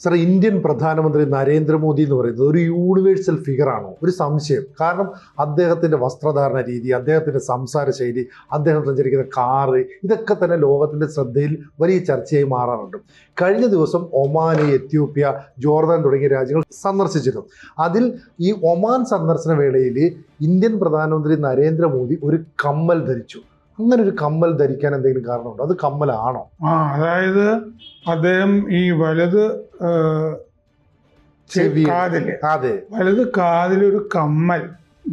Sir Indian പ്രധാനമന്ത്രി നരേന്ദ്രമോദി എന്ന് പറയുന്നത് ഒരു യൂണിവേഴ്സൽ ഫിഗർ ആണോ? ഒരു സംശയം. കാരണം അദ്ദേഹത്തിന്റെ വസ്ത്രധാരണ രീതി അദ്ദേഹത്തിന്റെ സംസാര ശൈലി അദ്ദേഹം സഞ്ചരിക്കുന്ന കാറ് ഇതൊക്കെ തന്നെ ലോകത്തിന്റെ ശ്രദ്ധയിൽ വലിയ ചർച്ചയായി മാറാറുണ്ട്. കഴിഞ്ഞ ദിവസം ഒമാൻ എത്യോപ്യ ജോർദാൻ തുടങ്ങിയ രാജ്യങ്ങൾ സന്ദർശിച്ചിരുന്നു. അതിൽ ഈ ഒമാൻ സന്ദർശന വേളയിൽ ഇന്ത്യൻ പ്രധാനമന്ത്രി നരേന്ദ്രമോദി ഒരു കമ്മൽ ധരിച്ചു. അങ്ങനെ ഒരു കമ്മൽ ധരിക്കാൻ എന്തെങ്കിലും കാരണമുണ്ടോ? അത് കമ്മലാണോ? ആ അതായത് അദ്ദേഹം ഈ വലത് ചെവി കാതിൽ അതെ. വലത് കാതിലൊരു കമ്മൽ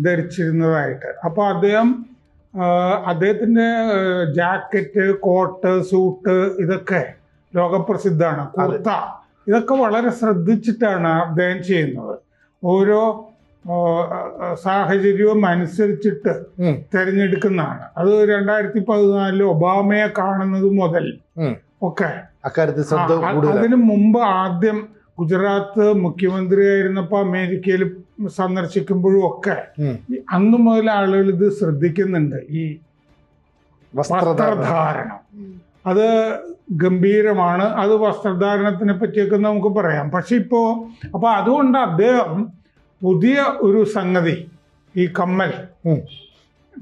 ധരിച്ചിരുന്നതായിട്ട്. അപ്പൊ അദ്ദേഹം അദ്ദേഹത്തിന്റെ ജാക്കറ്റ് കോട്ട് സൂട്ട് ഇതൊക്കെ ലോകപ്രസിദ്ധാണ് കുർത്ത. ഇതൊക്കെ വളരെ ശ്രദ്ധിച്ചിട്ടാണ് അദ്ദേഹം ചെയ്യുന്നത്. ഓരോ സാഹചര്യവും അനുസരിച്ചിട്ട് തെരഞ്ഞെടുക്കുന്നതാണ്. അത് രണ്ടായിരത്തി പതിനാലിൽ ഒബാമയെ കാണുന്നത് മുതൽ. ഒക്കെ. അതിനു മുമ്പ് ആദ്യം ഗുജറാത്ത് മുഖ്യമന്ത്രിയായിരുന്നപ്പോൾ അമേരിക്കയിൽ സന്ദർശിക്കുമ്പോഴും ഒക്കെ അന്ന് മുതൽ ആളുകൾ ഇത് ശ്രദ്ധിക്കുന്നുണ്ട്. ഈ വസ്ത്രധാരണം. വസ്ത്രധാരണം. അത് ഗംഭീരമാണ്. അത് വസ്ത്രധാരണത്തിനെ പറ്റിയൊക്കെ നമുക്ക് പറയാം. പക്ഷെ ഇപ്പോ അപ്പൊ അതുകൊണ്ട് അദ്ദേഹം പുതിയ ഒരു സംഗതി ഈ കമ്മൽ.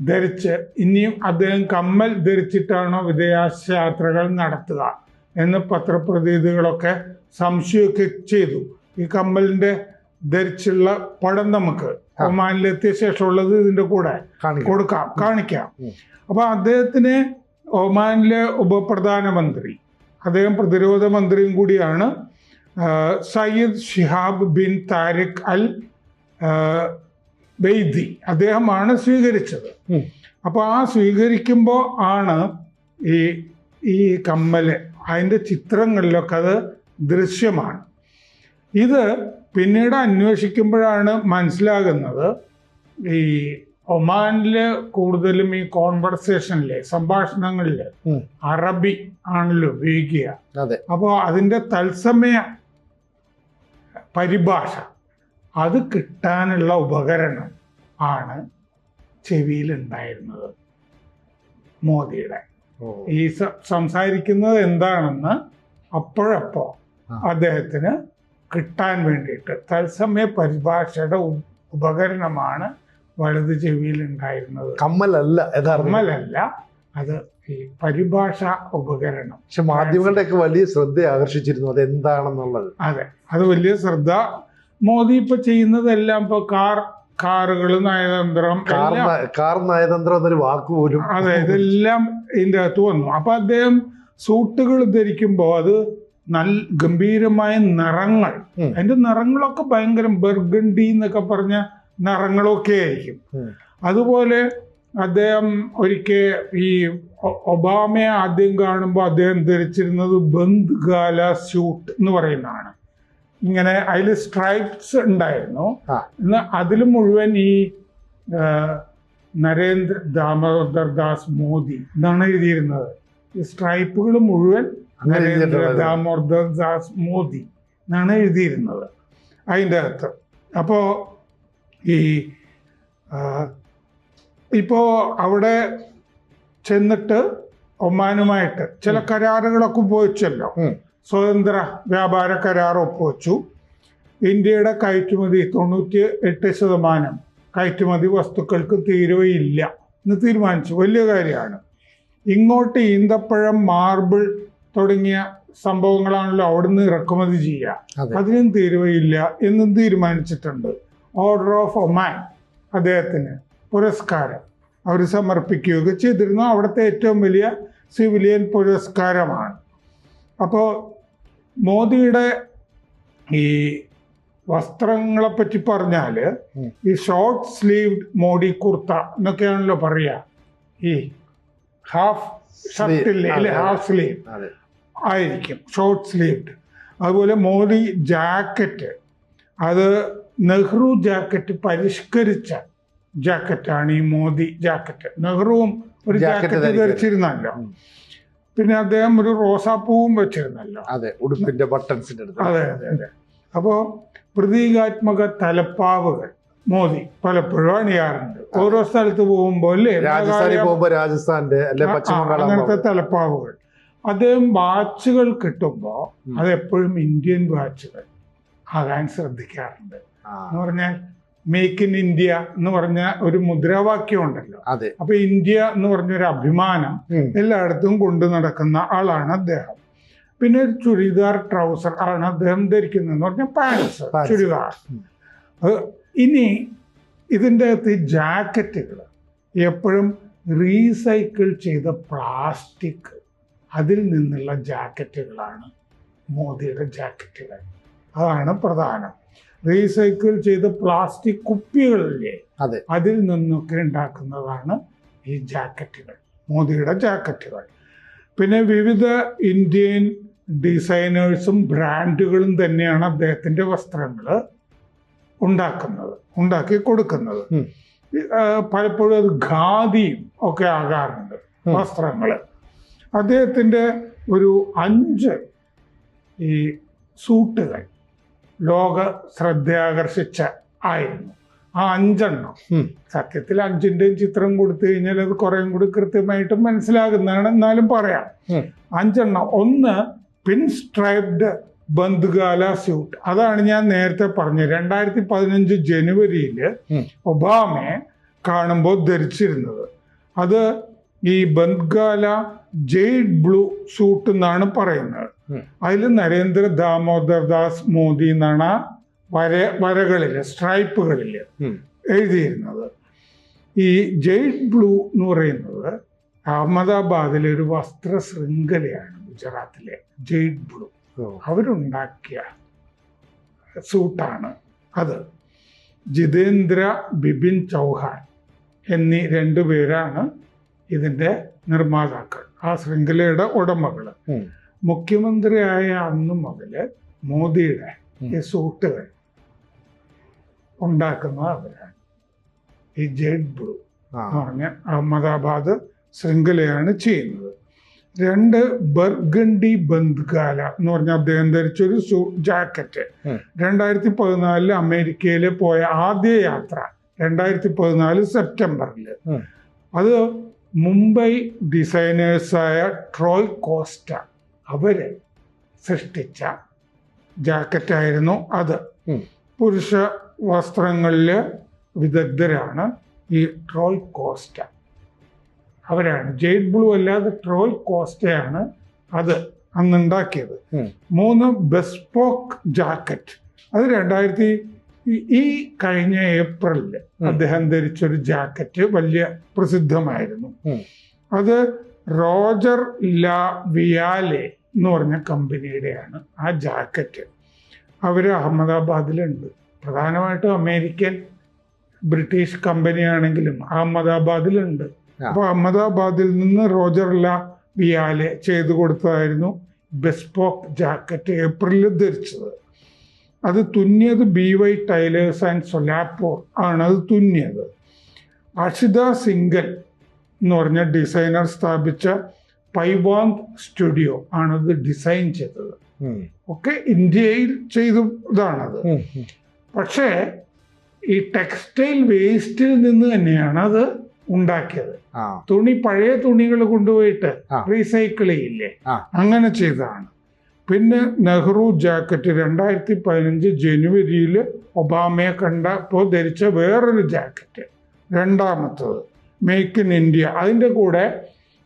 ധരിച്ച് ഇനിയും അദ്ദേഹം കമ്മൽ ധരിച്ചിട്ടാണോ വിദേശ യാത്രകൾ നടത്തുക എന്ന് പത്രപ്രതിനിധികളൊക്കെ സംശയമൊക്കെ ചെയ്തു. ഈ കമ്മലിന്റെ ധരിച്ചുള്ള പടം നമുക്ക്. ഒമാനിലെത്തിയ ശേഷമുള്ളത് ഇതിന്റെ കൂടെ കൊടുക്കാം കാണിക്കാം. അപ്പൊ അദ്ദേഹത്തിന് ഒമാനിലെ ഉപപ്രധാനമന്ത്രി അദ്ദേഹം പ്രതിരോധ മന്ത്രിയും കൂടിയാണ് Sayyid Shihab bin Tariq al Baidi അദ്ദേഹമാണ് സ്വീകരിച്ചത്. അപ്പോൾ അപ്പൊ ആ സ്വീകരിക്കുമ്പോൾ ആണ് ഈ ഈ കമ്മൽ അതിന്റെ ചിത്രങ്ങളിലൊക്കെ അത് ദൃശ്യമാണ്. ഇത് പിന്നീട് അന്വേഷിക്കുമ്പോഴാണ് മനസ്സിലാകുന്നത് ഈ ഒമാനിൽ കൂടുതലും ഈ കോൺവെർസേഷനിലെ സംഭാഷണങ്ങളിൽ അറബി ആണല്ലോ ഉപയോഗിക്കുക. അപ്പോൾ അതിന്റെ തത്സമയ പരിഭാഷ അത് കിട്ടാനുള്ള ഉപകരണം ആണ് ചെവിയിലുണ്ടായിരുന്നത് മോദിയുടെ. ഓ. ഈ സംസാരിക്കുന്നത് എന്താണെന്ന് അപ്പോഴപ്പോ അദ്ദേഹത്തിന് കിട്ടാൻ വേണ്ടിയിട്ട് തത്സമയ പരിഭാഷയുടെ ഉപകരണമാണ് വലത് ചെവിയിൽ ഉണ്ടായിരുന്നത് കമ്മലല്ല കമ്മലല്ല അത് ഈ പരിഭാഷ ഉപകരണം. പക്ഷെ മാധ്യമങ്ങളുടെയൊക്കെ വലിയ ശ്രദ്ധ ആകർഷിച്ചിരുന്നു അത് എന്താണെന്നുള്ളത് അതെ അത് വലിയ ശ്രദ്ധ മോദി ഇപ്പൊ ചെയ്യുന്നതെല്ലാം ഇപ്പൊ കാർ കാറുകൾ നയതന്ത്രം കാർ നയതന്ത്രം എന്നൊരു വാക്ക് പോലും. അതെ ഇതെല്ലാം ഇതിന്റെ അകത്ത് വന്നു. അപ്പൊ അദ്ദേഹം സൂട്ടുകൾ ധരിക്കുമ്പോൾ അത് നല്ല ഗംഭീരമായ നിറങ്ങൾ. അതിന്റെ നിറങ്ങളൊക്കെ ഭയങ്കര ബർഗണ്ടി എന്നൊക്കെ പറഞ്ഞ നിറങ്ങളൊക്കെ ആയിരിക്കും. അതുപോലെ അദ്ദേഹം ഒരിക്കൽ ഈ ഒബാമയെ ആദ്യം കാണുമ്പോൾ അദ്ദേഹം ധരിച്ചിരുന്നത് ബന്ദ് ഗാല സ്യൂട്ട് എന്ന് പറയുന്നതാണ്. ഇങ്ങനെ അതിൽ സ്ട്രൈപ്സ് ഉണ്ടായിരുന്നു. എന്നാൽ അതിൽ മുഴുവൻ ഈ നരേന്ദ്ര ദാമോദർ ദാസ് മോദി എന്നാണ് എഴുതിയിരുന്നത് ഈ സ്ട്രൈപ്പുകൾ മുഴുവൻ നരേന്ദ്ര. ദാമോദർ ദാസ് മോദി എന്നാണ് എഴുതിയിരുന്നത് അതിന്റെ അകത്ത് അപ്പോൾ ഈ ഇപ്പോൾ ഇപ്പോ അവിടെ ചെന്നിട്ട് ഒമാനുമായിട്ട് ചില കരാറുകളൊക്കെ ഉപയോഗിച്ചല്ലോ. സ്വതന്ത്ര വ്യാപാര കരാർ ഒപ്പുവെച്ചു. ഇന്ത്യയുടെ കയറ്റുമതി തൊണ്ണൂറ്റി എട്ട് ശതമാനം കയറ്റുമതി വസ്തുക്കൾക്ക് തീരുവയില്ല എന്ന് തീരുമാനിച്ചു. വലിയ കാര്യമാണ്. ഇങ്ങോട്ട് ഈന്തപ്പഴം മാർബിൾ തുടങ്ങിയ സംഭവങ്ങളാണല്ലോ അവിടുന്ന് ഇറക്കുമതി ചെയ്യുക. അതിനും തീരുവയില്ല എന്നും തീരുമാനിച്ചിട്ടുണ്ട്. ഓർഡർ ഓഫ് ഒമാൻ അദ്ദേഹത്തിന് പുരസ്കാരം അവർ സമർപ്പിക്കുകയൊക്കെ ചെയ്തിരുന്നു. അവിടുത്തെ ഏറ്റവും വലിയ സിവിലിയൻ പുരസ്കാരമാണ്. അപ്പോൾ മോദിയുടെ ഈ വസ്ത്രങ്ങളെ പറ്റി പറഞ്ഞാൽ ഈ ഷോർട്ട് സ്ലീവ്ഡ് മോഡി കുർത്ത എന്നൊക്കെയാണല്ലോ പറയുക ഈ ഹാഫ് ഷർട്ടില്ലേ അല്ലെ? ഹാഫ് സ്ലീവ് ആയിരിക്കും. ഷോർട്ട് സ്ലീവ്ഡ് അതുപോലെ മോദി ജാക്കറ്റ്. അത് നെഹ്റു ജാക്കറ്റ് പരിഷ്കരിച്ച ജാക്കറ്റാണ് ഈ മോദി ജാക്കറ്റ്. നെഹ്റുവും ഒരു ജാക്കറ്റ് ധരിച്ചിരുന്നല്ലോ. പിന്നെ അദ്ദേഹം ഒരു റോസാപ്പൂവും വെച്ചിരുന്നല്ലോ. അതെ ഉടുപ്പിന്റെ ബട്ടൺസിന്റെ അടുത്ത്. അതെ അതെ അതെ. അപ്പോൾ പ്രതീകാത്മക തലപ്പാവുകൾ മോദി പലപ്പോഴും അണിയാറുണ്ട്. ഓരോ സ്ഥലത്ത് പോകുമ്പോൾ അല്ലേ? രാജസ്ഥാനിൽ പോകുമ്പോൾ പോകുമ്പോ രാജസ്ഥാന്റെ അങ്ങനത്തെ തലപ്പാവുകൾ. അദ്ദേഹം വാച്ചുകൾ കിട്ടുമ്പോൾ അതെപ്പോഴും ഇന്ത്യൻ വാച്ചുകൾ ആകാൻ ശ്രദ്ധിക്കാറുണ്ട്. എന്ന് പറഞ്ഞാൽ മേക്ക് ഇൻ ഇന്ത്യ എന്ന് പറഞ്ഞ ഒരു മുദ്രാവാക്യം ഉണ്ടല്ലോ. അതെ. അപ്പൊ ഇന്ത്യ എന്ന് പറഞ്ഞ ഒരു അഭിമാനം. എല്ലായിടത്തും കൊണ്ടു നടക്കുന്ന ആളാണ് അദ്ദേഹം. പിന്നെ ഒരു ചുരിദാർ ട്രൗസർ ആണ് അദ്ദേഹം ധരിക്കുന്നത് എന്ന് പറഞ്ഞാൽ പാൻസ്. ചുരിദാർ. ഇനി ഇതിന്റെ അകത്ത് ജാക്കറ്റുകൾ എപ്പോഴും റീസൈക്കിൾ ചെയ്ത പ്ലാസ്റ്റിക് അതിൽ നിന്നുള്ള ജാക്കറ്റുകളാണ് മോദിയുടെ ജാക്കറ്റുകൾ. അതാണ് പ്രധാനം. റീസൈക്കിൾ ചെയ്ത പ്ലാസ്റ്റിക് കുപ്പികളില്ലേ അതെ. അതിൽ നിന്നൊക്കെ ഉണ്ടാക്കുന്നതാണ് ഈ ജാക്കറ്റുകൾ മോദിയുടെ ജാക്കറ്റുകൾ പിന്നെ വിവിധ ഇന്ത്യൻ ഡിസൈനേഴ്സും ബ്രാൻഡുകളും തന്നെയാണ് അദ്ദേഹത്തിന്റെ വസ്ത്രങ്ങൾ ഉണ്ടാക്കുന്നത് ഉണ്ടാക്കി കൊടുക്കുന്നത് പലപ്പോഴും അത് ഖാദിയും ഒക്കെ ആകാറുണ്ട്. വസ്ത്രങ്ങൾ അദ്ദേഹത്തിന്റെ ഒരു അഞ്ച് ഈ സൂട്ടുകൾ ലോക ശ്രദ്ധയാകർഷിച്ച ആയിരുന്നു. ആ അഞ്ചെണ്ണം. സത്യത്തിൽ അഞ്ചിന്റെയും ചിത്രം കൊടുത്തു കഴിഞ്ഞാൽ അത് കുറേയും കൂടി കൃത്യമായിട്ട് മനസ്സിലാകുന്നതാണ് എന്നാലും പറയാം. അഞ്ചെണ്ണം. ഒന്ന് പിൻ സ്ട്രൈപ്ഡ് ബന്ധുകാല സ്യൂട്ട്. അതാണ് ഞാൻ നേരത്തെ പറഞ്ഞത്. രണ്ടായിരത്തി പതിനഞ്ച് ജനുവരിയിൽ. ഒബാമയെ കാണുമ്പോൾ ധരിച്ചിരുന്നത്. അത് ഈ ബന്ധ്ഗാല ജെയ്ഡ് ബ്ലൂ സൂട്ട് എന്നാണ് പറയുന്നത്. അതിൽ നരേന്ദ്ര ദാമോദർ ദാസ് മോദി എന്നാണ് ആ വര വരകളിൽ സ്ട്രൈപ്പുകളിൽ എഴുതിയിരുന്നത്. ഈ ജെയ്ഡ് ബ്ലൂ എന്ന് പറയുന്നത് അഹമ്മദാബാദിലെ ഒരു വസ്ത്ര ശൃംഖലയാണ് ഗുജറാത്തിലെ ജെയ്ഡ് ബ്ലൂ. അവരുണ്ടാക്കിയ സൂട്ടാണ് അത്. ജിതേന്ദ്ര ബിപിൻ ചൗഹാൻ എന്നീ രണ്ടു പേരാണ് ഇതിന്റെ നിർമ്മാതാക്കൾ. ആ ശൃംഖലയുടെ ഉടമകൾ. മുഖ്യമന്ത്രിയായ അന്ന് മുതൽ മോദിയുടെ ഈ സൂട്ടുകൾ ഉണ്ടാക്കുന്നത് അവരാണ്. ഈ ജെഡ് ബ്ലൂ എന്ന് പറഞ്ഞ അഹമ്മദാബാദ് ശൃംഖലയാണ് ചെയ്യുന്നത്. രണ്ട് ബർഗണ്ടി ബന്ദ്കാല എന്ന് പറഞ്ഞ അദ്ദേഹം ധരിച്ചൊരു സൂ ജാക്കറ്റ്. രണ്ടായിരത്തി പതിനാലിൽ അമേരിക്കയിൽ പോയ ആദ്യ യാത്ര രണ്ടായിരത്തി പതിനാല് സെപ്റ്റംബറിൽ അത് മുംബൈ ഡിസൈനേഴ്സായ ട്രോയ് കോസ്റ്റ അവർ സൃഷ്ടിച്ച ജാക്കറ്റായിരുന്നു അത്. പുരുഷ വസ്ത്രങ്ങളിൽ വിദഗ്ധരാണ് ഈ ട്രോയ് കോസ്റ്റ. അവരാണ്. ജെയ്ഡ് ബ്ലൂ അല്ലാതെ ട്രോയ് കോസ്റ്റയാണ് അത് അന്നുണ്ടാക്കിയത്. മൂന്ന് ബെസ്പോക്ക് ജാക്കറ്റ്. അത് രണ്ടായിരത്തി ഈ- കഴിഞ്ഞ ഏപ്രിലിൽ ഉം. അദ്ദേഹം ധരിച്ചൊരു ജാക്കറ്റ് വലിയ പ്രസിദ്ധമായിരുന്നു. അത് റോജർ ലാ വിയാലെ എന്ന് പറഞ്ഞ കമ്പനിയുടെയാണ് ആ ജാക്കറ്റ്. അവർ അഹമ്മദാബാദിലുണ്ട്. പ്രധാനമായിട്ടും അമേരിക്കൻ ബ്രിട്ടീഷ് കമ്പനിയാണെങ്കിലും അഹമ്മദാബാദിലുണ്ട്. അപ്പൊ അപ്പോൾ അഹമ്മദാബാദിൽ നിന്ന് റോജർ ലാ വിയാലെ ചെയ്തു കൊടുത്തതായിരുന്നു ബെസ്പോക്ക് ജാക്കറ്റ് ഏപ്രിലിൽ ധരിച്ചത്. അത് തുന്നിയത് B Y tailors and Solapur ആണ് അത് തുന്നിയത്. അഷിത സിംഗൽ എന്ന് പറഞ്ഞ ഡിസൈനർ സ്ഥാപിച്ച പൈവാങ് സ്റ്റുഡിയോ ആണത് ഡിസൈൻ ചെയ്തത്. ഒക്കെ ഇന്ത്യയിൽ ചെയ്തു ഇതാണത്. പക്ഷേ ഈ ടെക്സ്റ്റൈൽ വേസ്റ്റിൽ നിന്ന് തന്നെയാണ് അത് ഉണ്ടാക്കിയത്. തുണി പഴയ തുണികൾ കൊണ്ടുപോയിട്ട് റീസൈക്കിൾ ചെയ്യില്ലേ? അങ്ങനെ ചെയ്തതാണ്. പിന്നെ നെഹ്റു ജാക്കറ്റ് രണ്ടായിരത്തി പതിനഞ്ച് ജനുവരിയിൽ ഒബാമയെ കണ്ടപ്പോൾ ധരിച്ച വേറൊരു ജാക്കറ്റ്. രണ്ടാമത്തത് മേക്ക് ഇൻ ഇന്ത്യ അതിന്റെ കൂടെ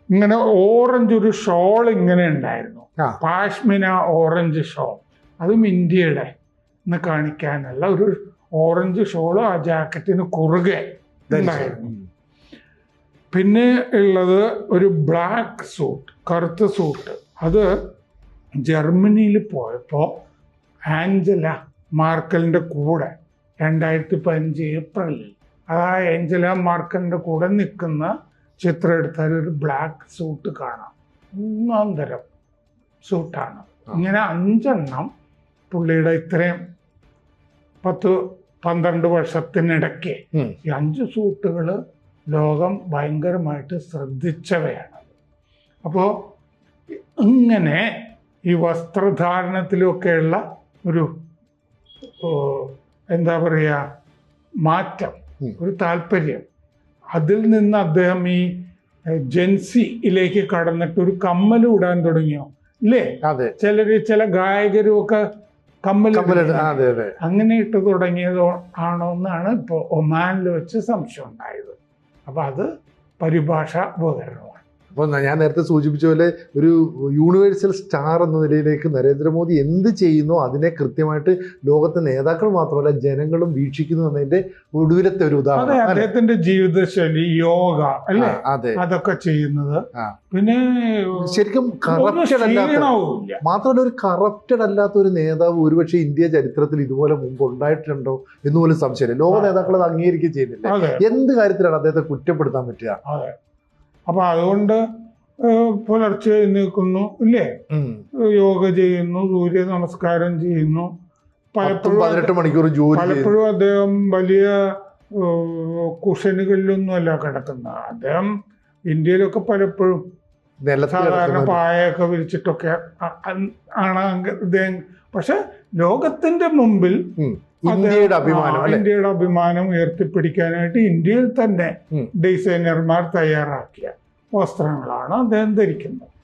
ഇങ്ങനെ ഓറഞ്ച് ഒരു ഷോൾ ഇങ്ങനെ ഉണ്ടായിരുന്നു. പാഷ്മിന ഓറഞ്ച് ഷോൾ അതും ഇന്ത്യയുടെ എന്ന് കാണിക്കാനുള്ള ഒരു ഓറഞ്ച് ഷോൾ ആ ജാക്കറ്റിന് കുറുകെ. ഉണ്ടായിരുന്നു. പിന്നെ ഉള്ളത് ഒരു ബ്ലാക്ക് സൂട്ട് കറുത്ത സൂട്ട് അത് ജർമ്മനിയിൽ പോയപ്പോൾ ആഞ്ചല മാർക്കലിന്റെ കൂടെ രണ്ടായിരത്തി പതിനഞ്ച് ഏപ്രിലിൽ ആ ഏഞ്ചല മാർക്കലിന്റെ കൂടെ നിൽക്കുന്ന ചിത്രം എടുത്താൽ ഒരു ബ്ലാക്ക് സൂട്ട് കാണാം. മൂന്നാം തരം സൂട്ടാണ് ഇങ്ങനെ അഞ്ചെണ്ണം പുള്ളിയുടെ ഇത്രയും പത്ത് പന്ത്രണ്ട് വർഷത്തിനിടയ്ക്ക് ഈ അഞ്ച് സൂട്ടുകൾ ലോകം ഭയങ്കരമായിട്ട് ശ്രദ്ധിച്ചവയാണ്. അപ്പോൾ ഇങ്ങനെ ഈ വസ്ത്രധാരണത്തിലൊക്കെയുള്ള ഒരു എന്താ പറയുക മാറ്റം ഒരു താല്പര്യം. അതിൽ നിന്ന് അദ്ദേഹം ഈ ജെൻസിയിലേക്ക് കടന്നിട്ട് ഒരു കമ്മൽ ഇടാൻ തുടങ്ങിയോ? ഇല്ലേ? അതെ. ചിലര് ചില ഗായകരും ഒക്കെ കമ്മൽ അങ്ങനെ ഇട്ട് തുടങ്ങിയത് ആണോ എന്നാണ് ഇപ്പോൾ ഒമാനിൽ വെച്ച് സംശയം ഉണ്ടായത്. അപ്പൊ അത് പരിഭാഷ ഉപകരണമാണ്. അപ്പോൾ ഞാൻ നേരത്തെ സൂചിപ്പിച്ച പോലെ ഒരു യൂണിവേഴ്സൽ സ്റ്റാർ എന്ന നിലയിലേക്ക് നരേന്ദ്രമോദി എന്ത് ചെയ്യുന്നോ അതിനെ കൃത്യമായിട്ട് ലോകത്തെ നേതാക്കൾ മാത്രമല്ല ജനങ്ങളും വീക്ഷിക്കുന്നു എന്നതിന്റെ ഒടുവിലത്തെ ഒരു ഉദാഹരണം? അദ്ദേഹത്തിന്റെ ജീവിതശൈലി യോഗ അല്ലേ? അതെ. അതൊക്കെ ചെയ്യുന്നത്. പിന്നെ ശരിക്കും കറപ്റ്റഡ് അല്ലാത്ത മാത്രമല്ല ഒരു കറപ്റ്റഡ് അല്ലാത്ത ഒരു നേതാവ് ഒരുപക്ഷെ ഇന്ത്യ ചരിത്രത്തിൽ ഇതുപോലെ മുമ്പ് ഉണ്ടായിട്ടുണ്ടോ എന്ന് പോലും സംശയമില്ല. ലോക. നേതാക്കൾ അത് അംഗീകരിക്കുകയും ചെയ്യുന്നില്ല. എന്ത് കാര്യത്തിലാണ് അദ്ദേഹത്തെ കുറ്റപ്പെടുത്താൻ പറ്റുക? അപ്പൊ അതുകൊണ്ട് പുലർച്ചെ എഴുന്നേൽക്കുന്നു ഇല്ലേ. യോഗ ചെയ്യുന്നു സൂര്യ നമസ്കാരം ചെയ്യുന്നു. പലപ്പോഴും പതിനെട്ട് മണിക്കൂർ ജോലി പലപ്പോഴും അദ്ദേഹം വലിയ കുഷനുകളിലൊന്നുമല്ല കിടക്കുന്നത് അദ്ദേഹം ഇന്ത്യയിലൊക്കെ പലപ്പോഴും സാധാരണ പായയൊക്കെ വിരിച്ചിട്ടൊക്കെ ആണ് അദ്ദേഹം പക്ഷെ ലോകത്തിന്റെ മുമ്പിൽ ഇന്ത്യയുടെ അഭിമാനം ഇന്ത്യയുടെ അഭിമാനം ഉയർത്തിപ്പിടിക്കാനായിട്ട് ഇന്ത്യയിൽ തന്നെ ഡിസൈനർമാർ തയ്യാറാക്കിയ വസ്ത്രങ്ങളാണ് അദ്ദേഹം ധരിക്കുന്നത്.